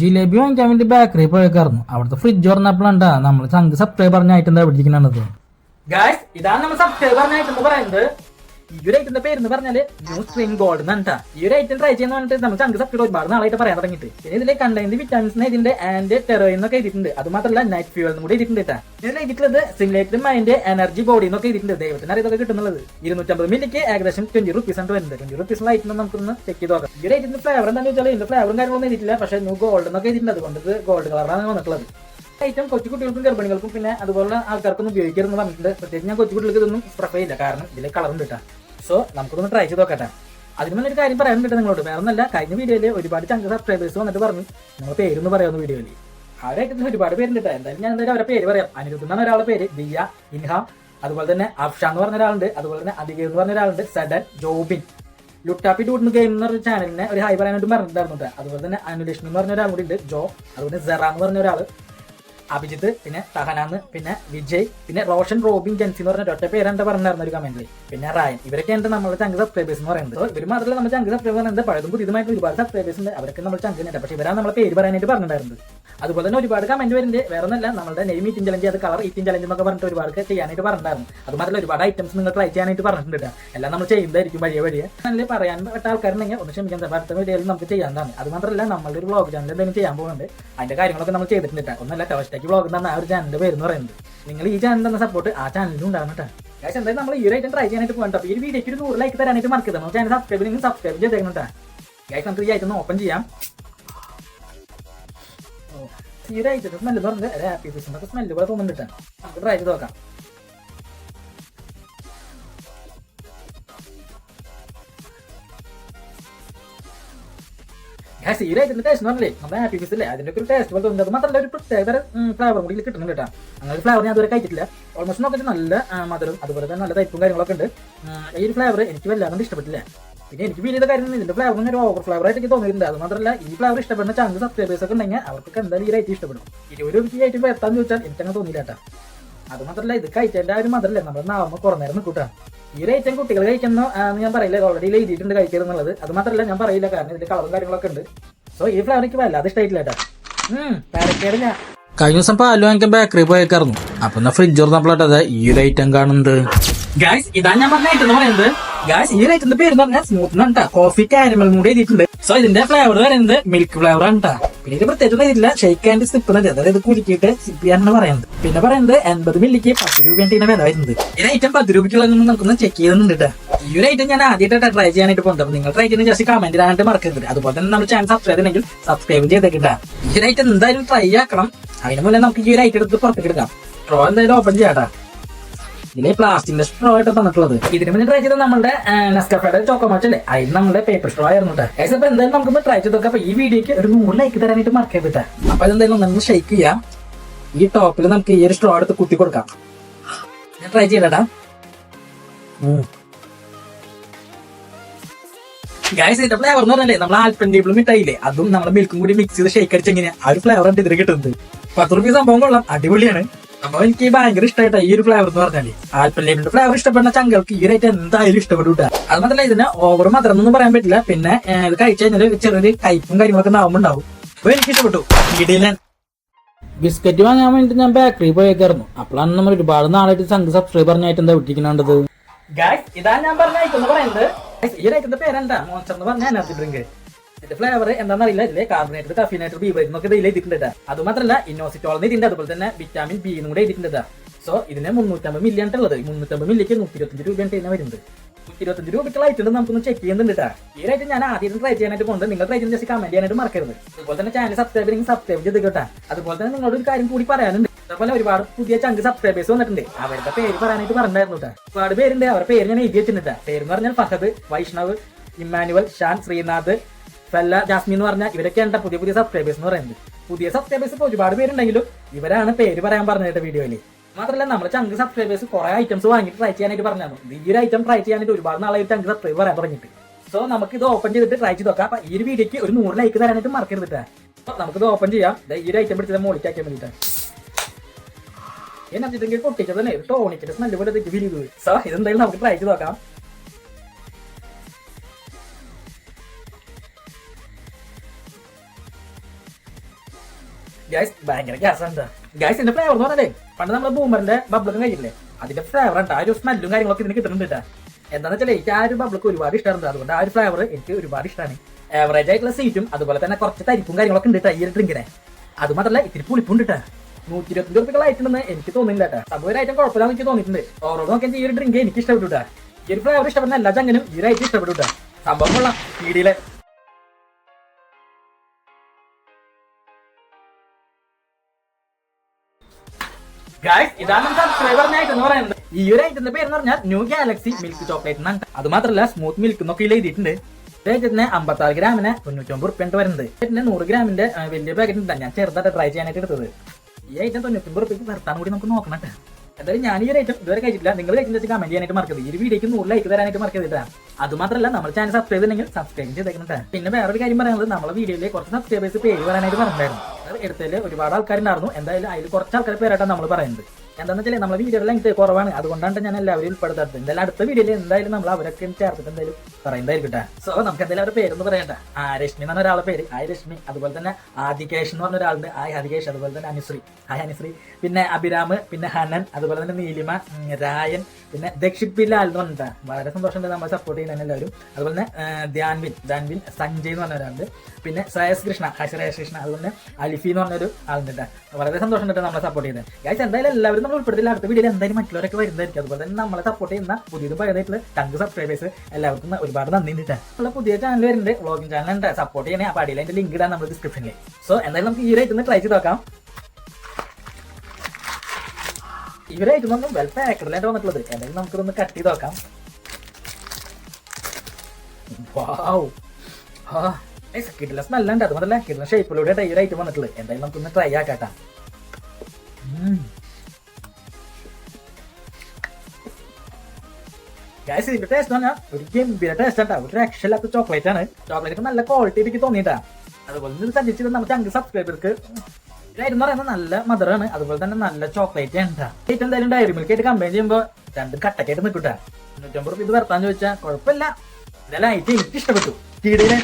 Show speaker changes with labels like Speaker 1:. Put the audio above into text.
Speaker 1: ജിലേബി വാങ്ങിക്കാൻ വേണ്ടി ബേക്കറി പോയേക്കായിരുന്നു അവിടുത്തെ ഫ്രിഡ്ജ് തുറന്നപ്പോഴാണ്ടാ നമ്മൾ ചങ്ക് സബ്സ്ക്രൈബർ ഐറ്റം എന്താ പിടിച്ചിരിക്കണത് ഗായ്സ് ഇതാണ് നമ്മൾ സബ്സ്ക്രൈബർ പറഞ്ഞായിട്ട് പറയുന്നത്. ഈ ഒരു ഐറ്റത്തിന്റെ പേര് എന്ന് പറഞ്ഞാൽ ന്യൂ സ്പ്രിംഗ് ഗോൾഡ് എന്നാണ് ഈ ഒരു ഐറ്റം ട്രൈ ചെയ്യുന്ന പറഞ്ഞിട്ട് നമുക്ക് ചങ്ക് സബ്സ്ക്രൈബ് ഒരുപാട് നാളായിട്ട് പറയാൻ തുടങ്ങിയിട്ട്. പിന്നെ ഇതിലെ കണ്ടതിന്റെ വിറ്റാമിൻസ് ഇതിന്റെ ആൻഡ് ടെറോയിൻ എന്നൊക്കെ എഴുതിയിട്ടുണ്ട്. അത് മാത്രമല്ല നൈറ്റ് ഫ്യൂൽ കൂടി എഴുതിയിട്ടുണ്ട് കേട്ടാ ഇതിൽ എഴുതിയിട്ടുള്ളത് സിമുലേറ്റഡ് മൈൻഡ് എനർജി ബോഡി എന്നൊക്കെ എഴുതിയിട്ടുണ്ട്. ദൈവത്തിന് അറിയതൊക്കെ കിട്ടുന്നുള്ളത്. ഇരുന്നൂറ്റമ്പത് മില്ലിക്ക് ഏകദേശം ട്വന്റി റുപ്പീസ് ആണ് വരുന്നത്. ട്വന്റി റുപ്പീസ് ഐറ്റം നമുക്കൊന്ന് ചെക്ക് ചെയ്ത് നോക്കാം. ഈ ഒരു ഫ്ലേവർ എന്താണെന്ന് വെച്ചാൽ ഇതിന്റെ ഫ്ലേവറും കാര്യങ്ങളൊന്നും എഴുതിയിട്ടില്ല. പക്ഷേ ന്യൂ ഗോൾഡ് എന്നൊക്കെ എഴുതിയിട്ടുണ്ട്. അതുകൊണ്ട് ഇത് ഗോൾഡ് കളറാണ് വന്നിട്ടുള്ളത്. ഐറ്റം കൊച്ചു കുട്ടികൾക്കും ഗർഭിണികൾക്കും പിന്നെ അതുപോലെ ആൾക്കാർക്കൊന്നും ഉപയോഗിക്കരുതെന്ന് പറഞ്ഞിട്ടുണ്ട്. പ്രത്യേകിച്ച് ഞാൻ കൊച്ചു കുട്ടികൾക്ക് ഇതൊന്നും പ്രിഫർ ചെയ്യില്ല. കാരണം ഇതിലെ കളറുണ്ട് കേട്ടോ സോ നമുക്കൊന്ന് ട്രൈ ചെയ്ത് നോക്കട്ടെ. അതിന് മുന്നേ ഒരു കാര്യം പറ്റും നിങ്ങളോട്. വേറെ ഒന്നല്ല കഴിഞ്ഞ വീഡിയോയിൽ ഒരുപാട് ചങ്ക സബ്സ്ക്രൈബേഴ്സ് വന്നിട്ട് പറഞ്ഞു. നിങ്ങൾ പേരൊന്ന് പറയാവുന്ന വീഡിയോയിൽ അവരായിട്ട് ഒരുപാട് പേരുണ്ട് കേട്ടോ എന്തായാലും ഞാൻ എന്തായാലും അവരുടെ പേര് പറയാം. അനിരുദ്ധ എന്നാണ് ഒരാളുടെ പേര്. ദിയ ഇൻഹാം അതുപോലെ തന്നെ അഫ്ഷ എന്ന് പറഞ്ഞ ഒരാളുണ്ട്. അതുപോലെ തന്നെ അധിക എന്ന് പറഞ്ഞ ഒരാളുണ്ട്. സഡൻ ജോബിൻ. ലുട്ടാപ്പി ഡൂട്ട് ഗെയിം എന്ന് പറഞ്ഞ ചാനലിനെ ഒരു ഹൈ പറയാനായിട്ട് പറഞ്ഞിട്ടുണ്ടായിരുന്നു അതുപോലെ തന്നെ അനുലക്ഷ്മി എന്ന് പറഞ്ഞ ഒരാൾ കൂടി ഉണ്ട്. ജോ അതുപോലെ സെറ എന്ന് പറഞ്ഞ ഒരാൾ അഭിജിത്ത് പിന്നെ തഹനാന്ന് പിന്നെ വിജയ് പിന്നെ റോഷൻ റോബിൻ ജെൻസി എന്ന് പറഞ്ഞ ഒറ്റ പേരെന്താ പറഞ്ഞിരുന്ന ഒരു കമന്റിൽ പിന്നെ റായൻ. ഇവരൊക്കെ ഉണ്ട് നമ്മുടെ ചങ്ക് സബ്സ്ക്രൈബേഴ്സ് എന്ന് പറയുന്നത്. ഇവർ മാത്രമല്ല നമ്മുടെ ചങ്ക് സബ്സ്ക്രൈബർ എന്താ പഴയതും പുതിയതുമായിട്ട് ഒരുപാട് സബ്സ്ക്രൈബേഴ്സ് ഉണ്ട്. അവരൊക്കെ നമ്മൾ ചങ്കിനുണ്ട് പക്ഷേ ഇവരാണ് നമ്മളെ പേര് പറയാനായിട്ട് പറഞ്ഞിട്ടുണ്ടായിരുന്നത്. അതുപോലെ തന്നെ ഒരുപാട് കമന്റ് വരുന്നുണ്ട്. വേറെ ഒന്നല്ല നമ്മുടെ നെയിം ഇറ്റിൻ ചലഞ്ച് അത് കളർ ഇറ്റിൻ ചലഞ്ച് എന്നൊക്കെ പറഞ്ഞിട്ട് ഒരുപാട് ചെയ്യാനായിട്ട് പറഞ്ഞിട്ടുണ്ടായിരുന്നു. അത് മാത്രമല്ല ഒരുപാട് ഐറ്റംസ് നിങ്ങൾ ട്രൈ ചെയ്യാനായിട്ട് പറഞ്ഞിട്ടുണ്ട്. എല്ലാം നമ്മൾ ചെയ്യുന്നതായിരിക്കും വഴിയെ വഴിയെ. നല്ല പറയാൻ പറ്റ ആൾക്കാരുണ്ടെങ്കിൽ ഒന്ന് ക്ഷമിക്കാൻ അടുത്ത വീഡിയോയിൽ നമുക്ക് ചെയ്യാവുന്നതാണ്. അത് മാത്രമല്ല നമ്മളുടെ ഒരു വ്ളോഗ് ചാനൽ എന്തെങ്കിലും ചെയ്യാൻ പോകുന്നുണ്ട്. അതിന്റെ കാര്യങ്ങളൊക്കെ നമ്മൾ ചെയ്തിട്ടുണ്ട്. ഒന്നല്ല ടവസ്റ്റേക്ക് വ്ളോഗ് എന്നാണ് ആ ഒരു ചാനലിന്റെ പേര് എന്ന് പറയുന്നത്. നിങ്ങൾ ഈ ചാനൽ തന്ന സപ്പോർട്ട് ആ ചാനലിലും ഉണ്ടാകും കേട്ടോ പക്ഷേ എന്തായാലും നമ്മൾ ഈ ഒരു ഐറ്റം ട്രൈ ചെയ്യാനായിട്ട് പോകണ്ട ഈ വീഡിയോക്ക് ഒരു നൂറ് ലൈക്ക് തരാനായിട്ട് മറക്കരുത്. നമ്മൾ ചാനൽ സബ്സ്ക്രൈബ് നിങ്ങൾ സബ്സ്ക്രൈബ് ചെയ്തേക്കണം കേട്ടോ നമുക്ക് ഈ ഐറ്റം ഓപ്പൺ ചെയ്യാം. ഒരു ഐറ്റം സ്മെല്ല് പറഞ്ഞത് ഒരു ഹാപ്പി ഫിഷിന്റെ സ്മെല്ല് പോലെ തോന്നുന്നുണ്ട് നമുക്ക് ട്രൈ ചെയ്ത് നോക്കാം. ഈ ഐറ്റത്തിന്റെ ടേസ്റ്റ് പറഞ്ഞില്ലേ? നമ്മുടെ ഹാപ്പി ഫിസ് അല്ലേ അതിന്റെ ഒരു ടേസ്റ്റ് പോലെ തോന്നുന്നത് മാത്രമല്ല ഒരു പ്രത്യേക ഫ്ലേവർ കൂടി കിട്ടുന്നുണ്ട് കേട്ടോ അങ്ങനെ ഒരു ഫ്ലേവർ ഞാൻ അതുവരെ കഴിച്ചിട്ടില്ല. ഓൾമോസ്റ്റ് നോക്കിയിട്ട് നല്ല മധുരം അതുപോലെ തന്നെ നല്ല തൈപ്പും കാര്യങ്ങളൊക്കെ ഉണ്ട്. ഈ ഒരു ഫ്ലേവർ എനിക്ക് വല്ലാതെ ഇഷ്ടപ്പെട്ടില്ല. പിന്നെ എനിക്ക് ഫീൽ ചെയ്ത കാര്യം ഇതിന്റെ ഫ്ലേവർ ഒരു ഓവർ ഫ്ലേവർ ആയിട്ട് എനിക്ക് തോന്നിയിട്ടുണ്ട്. അത് മാത്രമല്ല ഈ ഫ്ലേവർ ഇഷ്ടപ്പെടുന്ന ചാൻസ് സബ്സ്ക്രൈബേഴ്സ് ഒക്കെ ഉണ്ടെങ്കിൽ അവർക്ക് എന്തായാലും ഈ ഐറ്റം ഇഷ്ടപ്പെടും. ഇരുപത് രൂപയ്ക്ക് ഈ ഐറ്റം എത്താന്ന് ചോദിച്ചാൽ എനിക്കങ്ങനെ തോന്നിയില്ല കേട്ടോ. അത് മാത്രമല്ല ഇത് കഴിച്ചതിന്റെ ആ ഒരു മധുരല്ലേ നമ്മുടെ നാവുമ്പോൾ കുറേ നേരം ഈ ഒരു ഐറ്റം കുട്ടികൾ കഴിക്കുന്ന ഞാൻ പറയില്ല. ഓൾറെഡി എഴുതിയിട്ടുണ്ട് കഴിക്കരുത് എന്നുള്ളത്. അത് മാത്രമല്ല ഞാൻ പറയില്ല. കാരണം ഇതിന്റെ കളറും കാര്യങ്ങളൊക്കെ ഉണ്ട്. സോ ഈ ഫ്ലേവർ എനിക്ക് വല്ലാതെ ഇഷ്ടമായിട്ടില്ല കേട്ടോ. പാരക്കേട് ഞാൻ. കഴിഞ്ഞ ദിവസം പാൽ വാങ്ങിക്കാൻ ബേക്കറി പോയേക്കായിരുന്നു. അപ്പൊ എന്നാ ഫ്രിഡ്ജ് തുറന്നപ്പോഴാ ഈ ഒരു ഐറ്റം കാണുന്നത് ഗൈസ് ഇതാ ഞാൻ പറഞ്ഞ ഐറ്റം എന്ന് പറയുന്നത്. ഗായ്സ് ഈ ഐറ്റത്തിന്റെ പേര് പറഞ്ഞാൽ സ്മൂത്ത് ആണ് കോഫി കാരമൽ കൂടി എഴുതിയിട്ടുണ്ട്. സോ ഇതിന്റെ ഫ്ലേവർ വരുന്നത് മിൽക്ക് ഫ്ലേവർ ആണ്. പിന്നെ ഇത് പ്രത്യേകിച്ച് ഷെയ്ക്ക് ആൻഡ് സിപ്പ് എന്നത് അതായത് കുലുക്കിയിട്ട് സിപ്പ് ചെയ്യാനാണ് പറയുന്നത്. പിന്നെ പറയുന്നത് എൺപത് മില്ലിക്ക് പത്ത് രൂപയാണ് ഇതിന്റെ വില വരുന്നത്. ഈ ഐറ്റം പത്ത് രൂപയ്ക്കുള്ള നമുക്കൊന്ന് ചെക്ക് ട്ടാ. ഈ ഒരു ഐറ്റം ഞാൻ ആദ്യമായിട്ട് ട്രൈ ചെയ്യാനായിട്ട് പോകുന്നത്. നിങ്ങൾ ട്രൈ ചെയ്യുന്ന ജസ്റ്റ് കമന്റ് ഇടാനായിട്ട് മറക്കരുത്. അതുപോലെ തന്നെ നമ്മുടെ ചാനൽ സബ്സ്ക്രൈബ് ചെയ്യണമെങ്കിൽ സബ്സ്ക്രൈബ് ചെയ്തേക്കിട്ട ഈ ഒരു ഐറ്റം എന്തായാലും ട്രൈ ആക്കണം. അതിന് മുന്നേ നമുക്ക് ഈ ഒരു ഐറ്റം എടുത്ത് പുറത്തേക്ക് എടുക്കാം. സ്ട്രോ എന്തായാലും ഓപ്പൺ ചെയ്യാട്ടാ ഇതിലെ പ്ലാസ്റ്റിക്കിന്റെ സ്ട്രോ ആയിട്ട് തന്നിട്ടുള്ളത്. ഇതിന് മുന്നേ ട്രൈ ചെയ്ത നമ്മുടെ നെസ്കഫയുടെ ചോക്കോമാച്ച് അല്ലേ? അതിന് നമ്മുടെ പേപ്പർ സ്ട്രോ ആയിരുന്നു കേട്ടോ അപ്പൊ എന്തായാലും നമുക്ക് ട്രൈ ചെയ്ത് നോക്കാം. അപ്പൊ ഈ വീഡിയോക്ക് ഒരു നൂറ് ലൈക്ക് തരാനായിട്ട് മറക്കരുത് കേട്ടോ അപ്പൊ അതെന്തായാലും നമ്മൾ ഷെയ്ക്ക് ചെയ്യാം. ഈ ടോപ്പിൽ നമുക്ക് ഈ ഒരു സ്ട്രോ എടുത്ത് കുത്തി കൊടുക്കാം. ഞാൻ ട്രൈ ചെയ്തടാ ഗൈസ് ഇതിന്റെ ഫ്ലേവർ എന്ന് പറഞ്ഞാലേ നമ്മൾ ആൽപ്പൻഡീബിൾ മിഠായില്ലേ അതും നമ്മൾ മിൽക്കും കൂടി മിക്സ് ചെയ്ത് ഷേക്ക് അടിച്ച് ആ ഒരു ഫ്ലേവർ ഉണ്ട് കിട്ടുന്നത്. പത്ത് റുപ്യ സംഭവം കൊള്ളാം. അടിപൊളിയാണ്. അപ്പൊ എനിക്ക് ഭയങ്കര ഇഷ്ടമായിട്ടാ ഈ ഒരു ഫ്ലേവർ എന്ന് പറഞ്ഞാൽ. ആൽപ്പൻ ടേബിളിന്റെ ഫ്ലേവർ ഇഷ്ടപ്പെടുന്ന ചങ്കൾക്ക് ഈ റേറ്റ് എന്തായാലും ഇഷ്ടപ്പെട്ടു അത് മാത്രമല്ല ഇതിന് ഓവർ മാത്രം ഒന്നും പറയാൻ പറ്റില്ല. പിന്നെ ഇത് കഴിച്ചു കഴിഞ്ഞാൽ ചെറിയൊരു കയ്പും കാര്യങ്ങളൊക്കെ നാവുണ്ടാവും അപ്പൊ എനിക്ക് ഇഷ്ടപ്പെട്ടു. ഇടയിലാണ് ബിസ്ക്കറ്റ് വാങ്ങാൻ വേണ്ടി ഞാൻ ബേക്കറി പോയേക്കായിരുന്നു. അപ്പോഴാണ് നമ്മൾ ഒരുപാട് നാളായിട്ട് സംഘ സബ്സ്ക്രൈബർ ആയിട്ട് എന്താ വിട്ടിരിക്കുന്നത് ഗായ്സ് ഇതാ ഞാൻ പറഞ്ഞ പറയുന്നത്. ഈ പേരെന്താ? മോൺസ്റ്റർ എന്ന് പറഞ്ഞ എനർജി ഡ്രിങ്ക് ഇതിന്റെ ഫ്ലേവർ എന്താണെന്നറിയില്ല. ഇതിലെ കാർബണേറ്റഡ് കഫിനേറ്റർ ബി വൈസ് എന്നൊക്കെ ഇതിൽ എഴുതിയിട്ടുണ്ട് ട്ടാ. അത് മാത്രമല്ല ഇന്നോസിറ്റോൾ ഇതിന്റെ അതുപോലെ തന്നെ വിറ്റാമിൻ ബി എന്നും കൂടെ എഴുതിയിട്ടുണ്ട് സോ ഇതിന് മുന്നൂറ്റമ്പത് മില്യൺ ഉള്ളത്. മുന്നൂറ്റമ്പത് മില്ലിക്ക് നൂറ്റി ഇരുപത്തഞ്ച് രൂപയാണ് തന്നെ വരുന്നത്. ഇരുപത്തഞ്ച് രൂപയ്ക്കുള്ള ഐറ്റം നമുക്കൊന്ന് ചെക്ക് ചെയ്യുന്നുണ്ട് ഈ റേറ്റ് ഞാൻ ആദ്യം ട്രൈ ചെയ്യാനായിട്ട് പോകുന്നത് നിങ്ങൾ ട്രൈ ജസ്റ്റ് കമന്റ് ചെയ്യാനായിട്ട് മറക്കരുത്. അതുപോലെ തന്നെ ചാനൽ സബ്സ്ക്രൈബ് ചെയ്യുന്ന സബ്സ്ക്രൈബ് ചെയ്ത് കേട്ടാ. അതുപോലെ തന്നെ നിങ്ങളോട് ഒരു കാര്യം കൂടി പറയാനുണ്ട്. അതുപോലെ ഒരുപാട് പുതിയ ചങ്ക് സബ്സ്ക്രൈബേഴ്സ് വന്നിട്ടുണ്ട്. അവരുടെ പേര് പറയാനായിട്ട് പറഞ്ഞിട്ടുണ്ടായിരുന്നു കേട്ടോ. ഒരുപാട് പേരുണ്ട്. അവരുടെ പേര് ഞാൻ എഴുതി വെച്ചിട്ടുണ്ട് പേര് എന്ന് പറഞ്ഞാൽ ഫഹദ് വൈഷ്ണവ് ഇമ്മാനുവൽ ഷാൻ ശ്രീനാഥ് ഫെല്ല ജാസ്മി എന്ന് പറഞ്ഞാൽ ഇവരൊക്കെയാണ് പുതിയ പുതിയ സബ്സ്ക്രൈബേഴ്സ് എന്ന് പറയുന്നത്. പുതിയ സബ്സ്ക്രൈബേഴ്സ് ഇപ്പോൾ ഒരുപാട് പേരുണ്ടെങ്കിലും ഇവരാണ് പേര് പറയാൻ പറഞ്ഞിട്ട് വീഡിയോയിൽ മാത്രമല്ല നമ്മൾ ചങ്ക് സബ്സ്ക്രൈബേഴ്സ് കുറെ ഐറ്റംസ് വാങ്ങിയിട്ട് ട്രൈ ചെയ്യാനായിട്ട് പറഞ്ഞു ഈ ഒരു ഐറ്റം ട്രൈ ചെയ്യാനായിട്ട് ഒരുപാട് നാളായിട്ട് ചങ്ക് സബ്സ്ക്രൈബ് പറയാൻ തുടങ്ങിയിട്ട്. സോ നമുക്ക് ഇത് ഓപ്പൺ ചെയ്തിട്ട് ട്രൈ ചെയ്ത് നോക്കാം. അപ്പൊ ഈ ഒരു വീഡിയോക്ക് ഒരു നൂറ് ലൈക്ക് തരാനായിട്ട്. അപ്പൊ ഇത് ഓപ്പൺ ചെയ്യാം. ഈ ഒരു ഐറ്റം പിടിച്ചത് മോളിക്കാക്കാൻ വേണ്ടിയിട്ടാണ് എന്നിട്ടുണ്ടെങ്കിൽ പൊട്ടിച്ചത് തന്നെ ടോണിക്കിന്റെ സ്മെല്ല് പോലെ തെറ്റി ചെയ്തു സോ ഇതെന്തായാലും നമുക്ക് ട്രൈ ചെയ്ത് നോക്കാം. ഗൈസ് ഭയങ്കര ഗ്യാസ് ഉണ്ട് ഗൈസ് ഇതിന്റെ ഫ്ലേവർ എന്ന് പറഞ്ഞാലേ പണ്ട് നമ്മൾ ബൂമറിന്റെ ബബ്ലൊക്കെ കഴിക്കില്ലേ അതിന്റെ ഫ്ലേവർ ഉണ്ട്. ആ ഒരു സ്മെല്ലും കാര്യങ്ങളൊക്കെ ഇതിന് കിട്ടുന്നുണ്ട് കേട്ടാ എന്താണെന്ന് വെച്ചാൽ എനിക്ക് ആ ഒരു ബബ്ലൊക്കെ ഒരുപാട് ഇഷ്ടമാണ് അതുകൊണ്ട് ആ ഒരു ഫ്ലേവർ എനിക്ക് ഒരുപാട് ഇഷ്ടമാണ് ആവറേജ് ആയിട്ടുള്ള സീറ്റും അതുപോലെ തന്നെ കുറച്ച് തരിപ്പും കാര്യങ്ങളൊക്കെ ഉണ്ട് ഈ ഒരു ഡ്രിങ്കിനെ അത് മാത്രമല്ല ഇത്തിരി പുളിപ്പുണ്ട് കേട്ടോ നൂറ്റി ഇരുപത്തി റുപ്യ ആയിട്ടുണ്ടെന്ന് എനിക്ക് തോന്നുന്നില്ല കേട്ടോ സംഭവം ഒരു ഐറ്റം കുഴപ്പമില്ലാന്ന് എനിക്ക് തോന്നിയിട്ടുണ്ട്. ഓരോ നോക്കിയാൽ ഈ ഒരു ഡ്രിങ്ക് എനിക്ക് ഇഷ്ടപ്പെട്ടു കേട്ടോ ഈ ഒരു ഫ്ലേവർ ഇഷ്ടപ്പെടുന്ന എല്ലാ ചങ്ങനും ഈ ഒരു ഐറ്റം ഇഷ്ടപ്പെട്ടു കേട്ടോ സംഭവം കൊള്ളാം. പീടിയിലെ ഗായ്സ് ഇതാണ് സബ്സ്ക്രൈബറിനായിട്ട് എന്ന് പറയുന്നത്. ഈ ഒരു ഐറ്റത്തിന്റെ പേര് എന്ന് പറഞ്ഞാൽ ന്യൂ ഗാലക്സി മിൽക്ക് ചോക്ലേറ്റ് എന്നാണ് അത് മാത്രമല്ല സ്മൂത്ത് മിൽക്ക് എന്നൊക്കെ എഴുതിയിട്ടുണ്ട്. ഐറ്റത്തിന് അമ്പത്താറ് ഗ്രാമിന് തൊണ്ണൂറ്റൊമ്പത് റുപ്യ വരുന്നത്. ഇതിന് നൂറ് ഗ്രാമിന്റെ വലിയ പാക്കറ്റ് ഉണ്ട്. ഞാൻ ചെറുതായിട്ട് ട്രൈ ചെയ്യാനായിട്ട് എടുത്തത്. ഈ ഐറ്റം തൊണ്ണൂറ്റൊമ്പത് റുപ്യക്ക് നിർത്താൻ കൂടി നമുക്ക് നോക്കണം. എന്തായാലും ഞാൻ ഈ ഒരു ഐറ്റം ഇതുവരെ കഴിച്ചിട്ടില്ല. നിങ്ങൾ കഴിക്കുന്ന കമന്റ് ചെയ്യാനായിട്ട് മറക്കരുത്. ഈ ഒരു വീഡിയോക്ക് നൂറ് ലൈക്ക് തരാനായിട്ട് മറക്കരുത് അത് മാത്രമല്ല നമ്മൾ ചാനൽ സബ്സ്ക്രൈബ് ചെയ്തില്ലെങ്കിൽ സബ്സ്ക്രൈബ് ചെയ്തേക്കണം. പിന്നെ വേറൊരു കാര്യം പറയാനുള്ളത് നമ്മളെ വീഡിയോയിലെ കുറച്ച് സബ്സ്ക്രൈബേഴ്സ് പേര് പറയാനായിട്ട് പറഞ്ഞിട്ടുണ്ടായിരുന്നു. എടുത്തതിൽ ഒരുപാട് ആൾക്കാരുണ്ടായിരുന്നു. എന്തായാലും അതിൽ കുറച്ച് ആൾക്കാർ പേരായിട്ടാണ് നമ്മൾ പറയുന്നത്. എന്താണെന്ന് വെച്ചാൽ നമ്മുടെ വീഡിയോയുടെ ലെങ്ത് കുറവാണ്. അതുകൊണ്ടാണ് ഞാൻ എല്ലാവരും ഉൾപ്പെടുത്താത്തത്. എന്തായാലും അടുത്ത വീഡിയോയിൽ എന്തായാലും നമ്മൾ അവരൊക്കെ ചേർത്തിട്ട് എന്തായാലും പറയുന്നതായിരിക്കട്ടെ സോ നമുക്ക് എന്തായാലും അവരുടെ പേരൊന്ന് പറയണ്ട ആ രശ്മി എന്ന് ഒരാളുടെ പേര്. ആ രശ്മി അതുപോലെ തന്നെ ആദികേഷ് എന്ന് പറഞ്ഞ ഒരാളുണ്ട്. ആ ആദികേഷ് അതുപോലെ തന്നെ അനുശ്രീ. ആ അനുശ്രീ. പിന്നെ അഭിരാമ് പിന്നെ ഹനൻ അതുപോലെ തന്നെ നീലിമ രായൻ പിന്നെ ദക്ഷിത് ബിലാൽ എന്ന് പറഞ്ഞിട്ട്. വളരെ സന്തോഷമുണ്ട് നമ്മൾ സപ്പോർട്ട് ചെയ്യുന്ന എല്ലാവരും. അതുപോലെ തന്നെ ധ്യാൻവിൻ ധ്യാൻവിൻ സഞ്ജയ് എന്ന് പറഞ്ഞ ഒരാളുണ്ട്. പിന്നെ ശ്രേയസ് കൃഷ്ണ ശ്രേയസ് കൃഷ്ണ അതുപോലെ അലിഫി എന്ന് പറഞ്ഞൊരു ആളുണ്ട് വളരെ വളരെ സന്തോഷമുണ്ട് നമ്മളെ സപ്പോർട്ട് ചെയ്യുന്നത് ഗൈസ് എന്തായാലും എല്ലാവരും നമ്മൾ ഉൾപ്പെടുത്തില്ല. അടുത്ത വീഡിയോയിൽ എന്തായാലും മറ്റുള്ളവരൊക്കെ വരുന്നതായിരിക്കും. അതുപോലെ തന്നെ നമ്മളെ സപ്പോർട്ട് ചെയ്യുന്ന പുതിയത് പഴയതായിട്ടുള്ള ടങ്ക് സബ്സ്ക്രൈബേഴ്സ് എല്ലാവർക്കും ഒരുപാട് നന്ദി ഉണ്ട് ഉള്ള പുതിയ ചാനൽ വരുന്നുണ്ട്. വ്ളോഗിംഗ് ചാനൽ ഉണ്ട്. സപ്പോർട്ട് ചെയ്യണേ. അപ്പോൾ അടിയിൽ അതിന്റെ ലിങ്ക് ഇടാൻ നമ്മൾ ഡിസ്ക്രിപ്ഷനിൽ സോ എന്തായാലും നമുക്ക് ഈ ഒന്ന് ട്രൈ ചെയ്ത് നോക്കാം. ഇവരായിട്ട് നമ്മൾ വെൽ പാക്കഡിലായിട്ട് വന്നിട്ടുള്ളത്. എന്തായാലും നമുക്കിതൊന്ന് കട്ട് ചെയ്ത് നോക്കാം. വാവ് ആ കിട്ടില്ല സ്മെല്ലുണ്ട് അത് മുതലേ കിട്ടുന്ന ഷേപ്പിലൂടെ ഒരു ഐറ്റം വന്നിട്ടുള്ളത്. എന്തായാലും നമുക്കൊന്ന് ട്രൈ ആക്കാട്ടാ ഗൈസ് ഇതിന്റെ ടേസ്റ്റ് പറഞ്ഞാൽ ഒരു ഗംഭീര ടേസ്റ്റ് ആണ് ഒരു രക്ഷയില്ലാത്ത ചോക്ലേറ്റ് ആണ്. ചോക്ലേറ്റ് നല്ല ക്വാളിറ്റി എനിക്ക് തോന്നിയിട്ടാ. അതുപോലെ ഇത് സജസ്റ്റ് നമുക്ക് അഞ്ച് സബ്സ്ക്രൈബർക്ക് ഇതായിരുന്നു പറയുന്നത് നല്ല മധുരമാണ് അതുപോലെ തന്നെ നല്ല ചോക്ലേറ്റ് ആണ് ഏറ്റവും എന്തായാലും ഡയറി മിൽക്ക് ആയിട്ട് കമ്പയർ ചെയ്യുമ്പോൾ രണ്ട് കട്ടക്കായിട്ട് നിൽക്കട്ടെ നൂറ്റമ്പത് രൂപ ഇത് വരത്താന്ന് ചോദിച്ചാൽ കുഴപ്പമില്ല. ഇതെല്ലാം ഐറ്റം എനിക്ക് ഇഷ്ടപ്പെട്ടു. കീടിയിലെ